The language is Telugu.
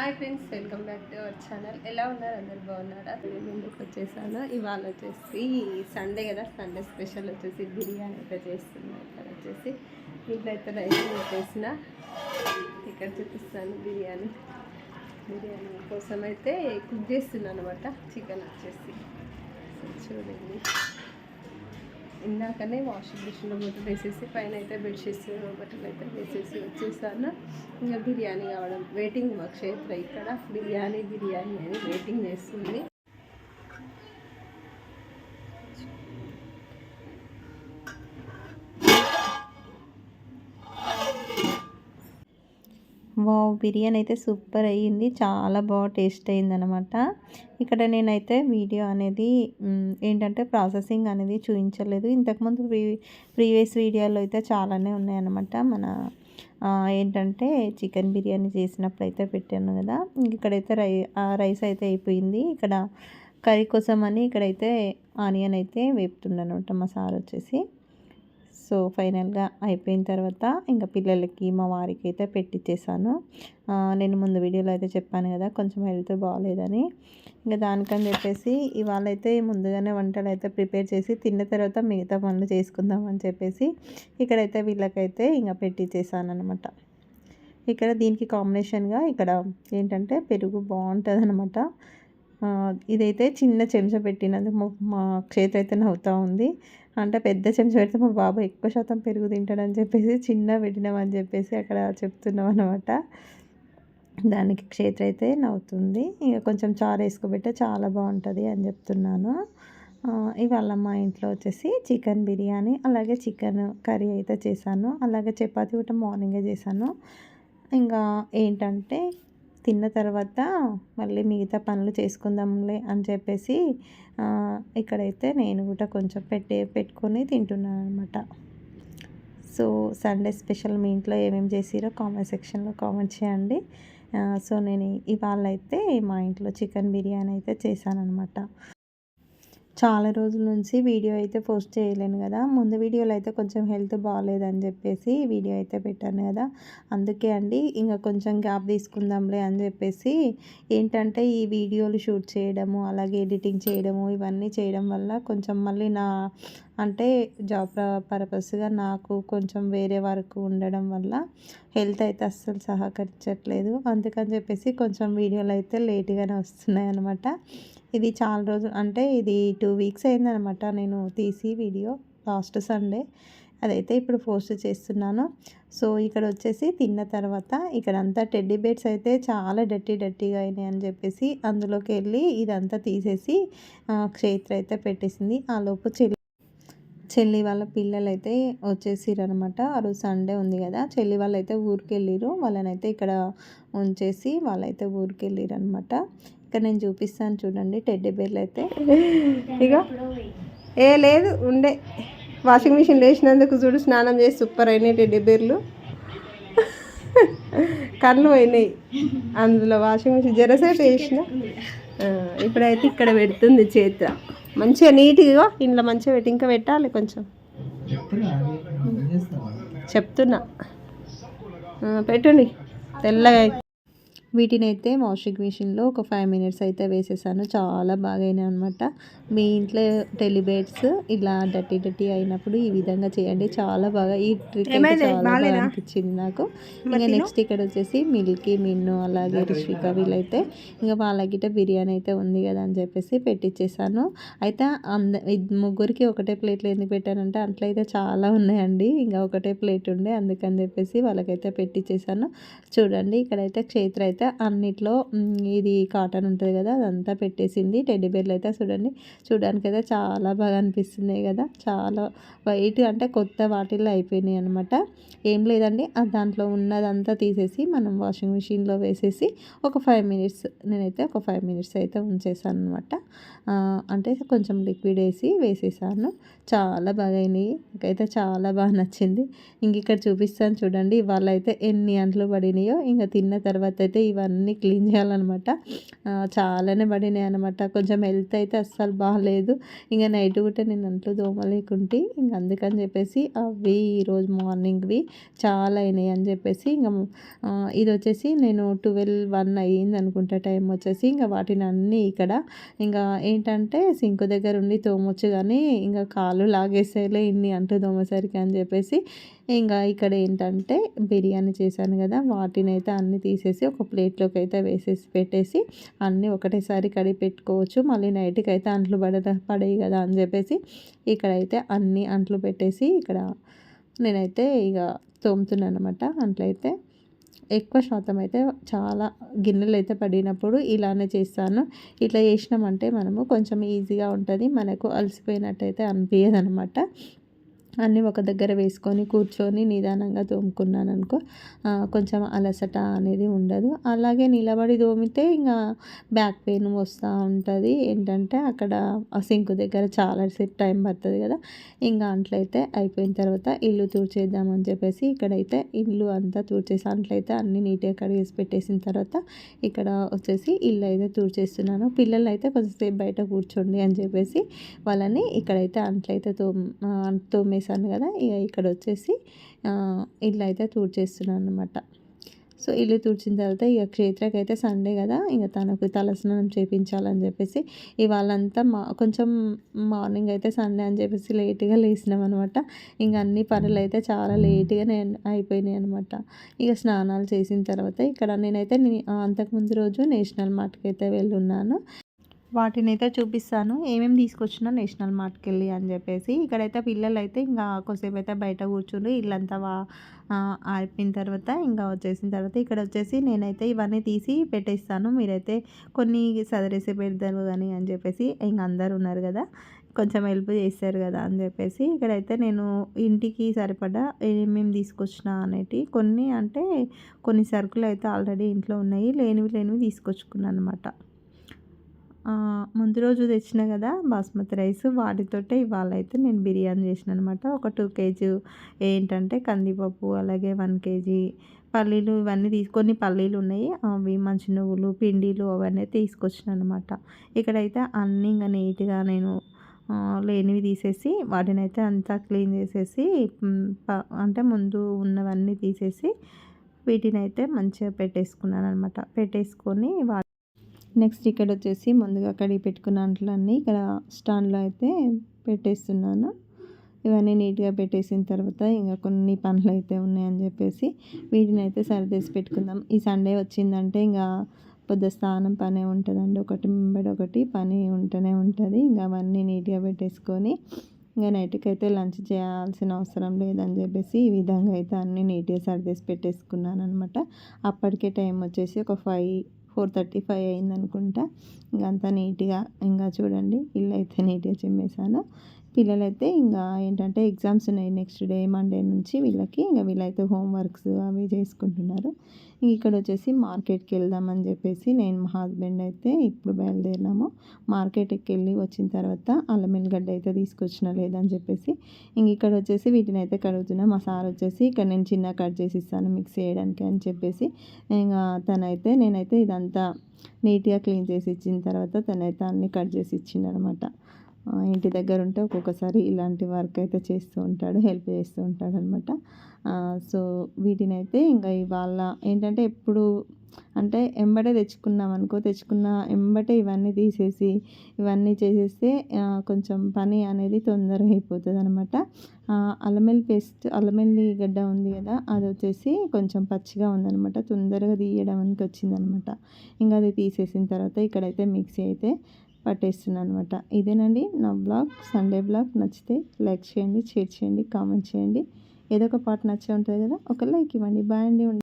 Hi friends welcome back to our channel. ఎలా ఉన్నారు? అందరు బాగున్నారా? నేను ముందుకు వచ్చేసాను. ఇవాళ వచ్చేసి సండే కదా సండే స్పెషల్ వచ్చేసి బిర్యానీ అయితే చేస్తున్నాను ఇక్కడ వచ్చేసి. ఇంట్లో అయితే రైస్ చేసిన ఇక్కడ చూపిస్తాను బిర్యానీ. బిర్యానీ కోసం అయితే కుక్ చేస్తున్నాను అనమాట చికెన్ వచ్చేసి. చూడండి. ఇందాకనే వాషింగ్ మిషన్లో మొత్తం వేసేసి పైన అయితే బెడ్షీట్స్ బట్టలు అయితే వేసేసి వచ్చేసాను. ఇంకా బిర్యానీ కావడం వెయిటింగ్ మా క్షేత్ర ఇక్కడ. బిర్యానీ బిర్యానీ అని వెయిటింగ్ చేస్తుంది. వావ్ బిర్యానీ అయితే సూపర్ అయ్యింది. చాలా బాగా టేస్ట్ అయిందనమాట ఇక్కడ నేనైతే వీడియో అనేది ఏంటంటే ప్రాసెసింగ్ అనేది చూపించలేదు ఇంతకుముందు ప్రీ ప్రీవియస్ వీడియోలో అయితే చాలానే ఉన్నాయన్నమాట. మన ఏంటంటే చికెన్ బిర్యానీ చేసినప్పుడు అయితే పెట్టాను కదా. ఇక్కడైతే రై రైస్ అయితే అయిపోయింది. ఇక్కడ కర్రీ కోసం అని ఇక్కడైతే ఆనియన్ అయితే వేపుతున్నాను అనమాట మా సార్ వచ్చేసి. సో ఫైనల్గా అయిపోయిన తర్వాత ఇంకా పిల్లలకి మా వారికి అయితే పెట్టించేసాను నేను ముందు వీడియోలో అయితే చెప్పాను కదా కొంచెం హెల్త్ బాగాలేదని ఇంకా దానికని చెప్పేసి ఇవాళ అయితే ముందుగానే వంటలు అయితే ప్రిపేర్ చేసి తిన్న తర్వాత మిగతా పనులు చేసుకుందాం అని చెప్పేసి ఇక్కడైతే వీళ్ళకైతే ఇంకా పెట్టించేసాను అనమాట ఇక్కడ దీనికి కాంబినేషన్గా ఇక్కడ ఏంటంటే పెరుగు బాగుంటుంది అనమాట ఇదైతే చిన్న చెంచా పెట్టినందుకు మా మా అయితే నవ్వుతూ ఉంది. అంటే పెద్ద చెంచా పెడితే మా బాబు ఎక్కువ శాతం పెరుగు తింటాడని చెప్పేసి చిన్న పెట్టినామని చెప్పేసి అక్కడ చెప్తున్నాం అనమాట దానికి క్షేత్ర అయితే నవ్వుతుంది. ఇంకా కొంచెం చారు వేసుకోబెట్టే చాలా బాగుంటుంది అని చెప్తున్నాను. ఇవాళ మా ఇంట్లో వచ్చేసి చికెన్ బిర్యానీ అలాగే చికెన్ కర్రీ అయితే చేశాను. అలాగే చపాతీ కూడా మార్నింగే చేశాను. ఇంకా ఏంటంటే తిన్న తర్వాత మళ్ళీ మిగతా పనులు చేసుకుందాంలే అని చెప్పేసి ఇక్కడైతే నేను కూడా కొంచెం పెట్టే పెట్టుకొని తింటున్నాను అనమాట సో సండే స్పెషల్ మీ ఇంట్లో ఏమేమి చేసిరో కామెంట్ సెక్షన్లో కామెంట్ చేయండి. సో నేను ఇవాళ అయితే మా ఇంట్లో చికెన్ బిర్యానీ అయితే చేశాను అనమాట చాలా రోజుల నుంచి వీడియో అయితే పోస్ట్ చేయలేను కదా. ముందు వీడియోలో అయితే కొంచెం హెల్త్ బాగాలేదని చెప్పేసి వీడియో అయితే పెట్టాను కదా. అందుకే అండి ఇంకా కొంచెం గ్యాప్ తీసుకుందాంలే అని చెప్పేసి ఏంటంటే ఈ వీడియోలు షూట్ చేయడము అలాగే ఎడిటింగ్ చేయడము ఇవన్నీ చేయడం వల్ల కొంచెం మళ్ళీ నా అంటే జాబ్ పర్పస్గా నాకు కొంచెం వేరే వరకు ఉండడం వల్ల హెల్త్ అయితే అస్సలు సహకరించట్లేదు. అందుకని చెప్పేసి కొంచెం వీడియోలు అయితే లేట్గానే వస్తున్నాయి అనమాట ఇది చాలా రోజులు అంటే ఇది టూ వీక్స్ అయిందనమాట నేను తీసి వీడియో లాస్ట్ సండే అదైతే ఇప్పుడు పోస్ట్ చేస్తున్నాను. సో ఇక్కడ వచ్చేసి తిన్న తర్వాత ఇక్కడ అంతా టెడ్డీ బేడ్స్ అయితే చాలా డర్టీ డర్టీగా అయినాయి అని చెప్పేసి అందులోకి వెళ్ళి ఇదంతా తీసేసి క్షేత్ర అయితే పెట్టేసింది. ఆ లోపు చెల్లి చెల్లి వాళ్ళ పిల్లలైతే అయితే అనమాట ఆ రోజు సండే ఉంది కదా చెల్లి వాళ్ళు అయితే ఊరికి వెళ్ళిరు వాళ్ళనైతే ఇక్కడ ఉంచేసి వాళ్ళైతే ఊరికి వెళ్ళిరు అనమాట ఇక్కడ నేను చూపిస్తాను చూడండి టెడ్డీ బేర్లు అయితే ఇక ఏ లేదు ఉండే. వాషింగ్ మిషన్ వేసినందుకు చూడు స్నానం చేసి సూపర్ అయినాయి టెడ్డీ బేర్లు. కళ్ళు పోయినాయి అందులో వాషింగ్ మిషన్. జరసేపు వేసిన. ఇప్పుడైతే ఇక్కడ పెడుతుంది చేత. మంచిగా నీట్గా ఇంట్లో మంచిగా పెట్టి ఇంకా పెట్టాలి కొంచెం. చెప్తున్నా. పెట్టుండి. తెల్లగా వీటిని అయితే వాషింగ్ మిషన్లో ఒక ఫైవ్ మినిట్స్ అయితే వేసేసాను. చాలా బాగా అయినాయి అనమాట మీ ఇంట్లో టెలిబేట్స్ ఇలా డట్టి డట్టి అయినప్పుడు ఈ విధంగా చేయండి. చాలా బాగా ఈ ట్రిక్ అయితే చాలా బాగా అనిపించింది నాకు. ఇంకా నెక్స్ట్ ఇక్కడ వచ్చేసి మిల్కీ మిన్ను అలాగే రిషిక వీళ్ళైతే ఇంకా వాళ్ళకిట బిర్యానీ అయితే ఉంది కదా అని చెప్పేసి పెట్టించేసాను అయితే అంద ఇద్- ముగ్గురికి ఒకటే ప్లేట్లో ఎందుకు పెట్టానంటే అట్లయితే చాలా ఉన్నాయండి. ఇంకా ఒకటే ప్లేట్ ఉండే అందుకని చెప్పేసి వాళ్ళకైతే పెట్టించేసాను చూడండి ఇక్కడైతే క్షేత్ర అయితే అయితే అన్నిట్లో ఇది కాటన్ ఉంటుంది కదా అదంతా పెట్టేసింది. టెడ్డీ బేర్లు అయితే చూడండి చూడడానికి అయితే చాలా బాగా అనిపిస్తున్నాయి కదా. చాలా వైట్ అంటే కొత్త వాటిల్లో అయిపోయినాయి అనమాట ఏం లేదండి దాంట్లో ఉన్నదంతా తీసేసి మనం వాషింగ్ మిషన్లో వేసేసి ఒక ఫైవ్ మినిట్స్ నేనైతే ఒక ఫైవ్ మినిట్స్ అయితే ఉంచేసాను అనమాట అంటే కొంచెం లిక్విడ్ వేసి వేసేసాను. చాలా బాగా అయినాయి. నాకైతే చాలా బాగా నచ్చింది. ఇంక ఇక్కడ చూపిస్తాను చూడండి ఇవాళ అయితే ఎన్ని అంట్లు పడినాయో. ఇంకా తిన్న తర్వాత అయితే ఇవన్నీ క్లీన్ చేయాలన్నమాట. చాలానే పడినాయి అనమాట కొంచెం హెల్త్ అయితే అస్సలు బాగాలేదు ఇంకా నైట్ కూడా నేను అంట్లు దోమలేకుంటే ఇంక అందుకని చెప్పేసి అవి ఈరోజు మార్నింగ్వి చాలా అయినాయి అని చెప్పేసి ఇంకా ఇది వచ్చేసి నేను ట్వెల్వ్ వన్ అయ్యింది అనుకుంటా టైం వచ్చేసి. ఇంకా వాటిని అన్నీ ఇక్కడ ఇంకా ఏంటంటే సింకు దగ్గర ఉండి తోమొచ్చు కానీ ఇంకా కాళ్ళు లాగేసేలే ఇన్ని అంటూ దోమసరికి అని చెప్పేసి ఇంకా ఇక్కడ ఏంటంటే బిర్యానీ చేశాను కదా వాటిని అయితే అన్నీ తీసేసి ఒక ప్లేట్లోకి అయితే వేసేసి పెట్టేసి అన్నీ ఒకటేసారి కడిగి పెట్టుకోవచ్చు. మళ్ళీ నైట్కి అయితే అంట్లు పడ పడేవి కదా అని చెప్పేసి ఇక్కడైతే అన్ని అంట్లు పెట్టేసి ఇక్కడ నేనైతే ఇక తోముతున్నాను అనమాట అంట్లయితే ఎక్కువ శాతం అయితే చాలా గిన్నెలు అయితే పడినప్పుడు ఇలానే చేస్తాను. ఇట్లా చేసినామంటే మనము కొంచెం ఈజీగా ఉంటుంది మనకు అలసిపోయినట్టయితే అనిపించదు అనమాట అన్నీ ఒక దగ్గర వేసుకొని కూర్చొని నిదానంగా తోముకున్నాను అనుకో కొంచెం అలసట అనేది ఉండదు. అలాగే నిలబడి తోమితే ఇంకా బ్యాక్ పెయిన్ వస్తూ ఉంటుంది. ఏంటంటే అక్కడ ఆ సింక్ దగ్గర చాలా సేపు టైం పడుతుంది కదా. ఇంకా అంట్లయితే అయిపోయిన తర్వాత ఇల్లు తూర్చేద్దామని చెప్పేసి ఇక్కడైతే ఇల్లు అంతా తూర్చేసి అంట్లయితే అన్నీ నీట్గా కడిగేసి పెట్టేసిన తర్వాత ఇక్కడ వచ్చేసి ఇల్లు అయితే తూర్చేస్తున్నాను పిల్లలు అయితే కొంచెంసేపు బయట కూర్చోండి అని చెప్పేసి వాళ్ళని ఇక్కడైతే అంట్లయితే తోమ్ తోమేసి చేశాను కదా ఇక ఇక్కడ వచ్చేసి ఇల్లు అయితే తూడ్చేస్తున్నాను అనమాట సో ఇల్లు తుడిచిన తర్వాత ఇక క్షేత్రకి అయితే సండే కదా ఇక తనకు తలస్నానం చేయించాలని చెప్పేసి ఇవాళంతా మా కొంచెం మార్నింగ్ అయితే సండే అని చెప్పేసి లేట్గా లేచినాం అనమాట ఇంక అన్ని పనులు అయితే చాలా లేట్గా నేను అయిపోయినాయి అనమాట ఇక స్నానాలు చేసిన తర్వాత ఇక్కడ నేనైతే అంతకుముందు రోజు నేషనల్ మార్ట్కి అయితే వెళ్ళున్నాను. వాటిని అయితే చూపిస్తాను. ఏమేమి తీసుకొచ్చినా నేషనల్ మార్ట్కి వెళ్ళి అని చెప్పేసి. ఇక్కడైతే పిల్లలు అయితే ఇంకా కొద్దిసేపు అయితే బయట కూర్చుని ఇల్లంతా ఆరిపోయిన తర్వాత ఇంకా వచ్చేసిన తర్వాత ఇక్కడ వచ్చేసి నేనైతే ఇవన్నీ తీసి పెట్టేస్తాను. మీరైతే కొన్ని సదరేసి పెడతారు కానీ అని చెప్పేసి ఇంకా అందరు ఉన్నారు కదా కొంచెం హెల్ప్ చేస్తారు కదా అని చెప్పేసి. ఇక్కడైతే నేను ఇంటికి సరిపడా ఏమేమి తీసుకొచ్చిన అనేటి కొన్ని అంటే కొన్ని సరుకులు అయితే ఆల్రెడీ ఇంట్లో ఉన్నాయి. లేనివి లేనివి తీసుకొచ్చుకున్నాను అనమాట ముందు రోజు తెచ్చిన కదా బాస్మతి రైస్ వాటితోటే ఇవాళ అయితే నేను బిర్యానీ చేసిన అనమాట ఒక టూ కేజీ ఏంటంటే కందిపప్పు అలాగే వన్ కేజీ పల్లీలు ఇవన్నీ తీసుకొని పల్లీలు ఉన్నాయి. అవి మంచి నువ్వులు పిండిలు అవన్నీ తీసుకొచ్చిన అనమాట ఇక్కడైతే అన్నీ ఇంకా నీట్గా నేను లేనివి తీసేసి వాటిని అయితే అంతా క్లీన్ చేసేసి అంటే ముందు ఉన్నవన్నీ తీసేసి వీటిని అయితే మంచిగా పెట్టేసుకున్నాను అనమాట పెట్టేసుకొని వా నెక్స్ట్ ఇక్కడ వచ్చేసి ముందుగా కడిగి పెట్టుకున్న అంట్లన్నీ ఇక్కడ స్టాండ్లో అయితే పెట్టేస్తున్నాను. ఇవన్నీ నీట్గా పెట్టేసిన తర్వాత ఇంకా కొన్ని పనులు అయితే ఉన్నాయని చెప్పేసి వీటిని అయితే సరిదేసి పెట్టుకుందాం. ఈ సండే వచ్చిందంటే ఇంకా పొద్దు స్నానం పనే ఉంటుందండి. ఒకటి మెంబడి ఒకటి పని ఉంటూనే ఉంటుంది. ఇంకా అవన్నీ నీట్గా పెట్టేసుకొని ఇంకా నైట్కి అయితే లంచ్ చేయాల్సిన అవసరం లేదని చెప్పేసి ఈ విధంగా అయితే అన్నీ నీట్గా సర్దేసి పెట్టేసుకున్నాను అనమాట అప్పటికే టైం వచ్చేసి ఒక ఫైవ్ ఫోర్ థర్టీ ఫైవ్ అయింది అనుకుంటా ఇంకా అంతా నీట్గా ఇంకా చూడండి ఇల్లు అయితే నీట్గా చిమ్మేశాను. పిల్లలైతే ఇంకా ఏంటంటే ఎగ్జామ్స్ ఉన్నాయి నెక్స్ట్ డే మండే నుంచి వీళ్ళకి ఇంకా వీళ్ళైతే హోంవర్క్స్ అవి చేసుకుంటున్నారు. ఇక్కడ వచ్చేసి మార్కెట్కి వెళ్దామని చెప్పేసి నేను మా హస్బెండ్ అయితే ఇప్పుడు బయలుదేరినాము. మార్కెట్కి వెళ్ళి వచ్చిన తర్వాత అల్లం ఎల్లిగడ్డ అయితే తీసుకొచ్చిన లేదని చెప్పేసి ఇంక ఇక్కడ వచ్చేసి వీటిని అయితే కడుగుతున్నా. మా సార్ వచ్చేసి ఇక్కడ నేను చిన్న కట్ చేసి ఇస్తాను మిక్స్ చేయడానికి అని చెప్పేసి ఇంకా తనైతే నేనైతే ఇదంతా నీట్గా క్లీన్ చేసి ఇచ్చిన తర్వాత తనైతే అన్నీ కట్ చేసి ఇచ్చిండనమాట. ఇంటి దగ్గర ఉంటే ఒక్కొక్కసారి ఇలాంటి వర్క్ అయితే చేస్తూ ఉంటాడు హెల్ప్ చేస్తూ ఉంటాడు అనమాట సో వీటిని అయితే ఇంకా ఇవాళ ఏంటంటే ఎప్పుడు అంటే ఎంబటే తెచ్చుకున్నాం అనుకో తెచ్చుకున్న ఎంబటే ఇవన్నీ తీసేసి ఇవన్నీ చేసేస్తే కొంచెం పని అనేది తొందరగా అయిపోతుంది అనమాట అల్లమెల్లి పేస్ట్ అల్లమెల్లి గడ్డ ఉంది కదా అది వచ్చేసి కొంచెం పచ్చిగా ఉందనమాట తొందరగా తీయడానికి వచ్చిందనమాట ఇంకా అది తీసేసిన తర్వాత ఇక్కడైతే మిక్సీ అయితే పట్టేస్తున్నాను అనమాట ఇదేనండి నా బ్లాగ్. Sunday blog. నచ్చితే లైక్ చేయండి షేర్ చేయండి కామెంట్ చేయండి. ఏదో ఒక పాట నచ్చే ఉంటుంది కదా ఒక లైక్ ఇవ్వండి. బాయ్ అండి.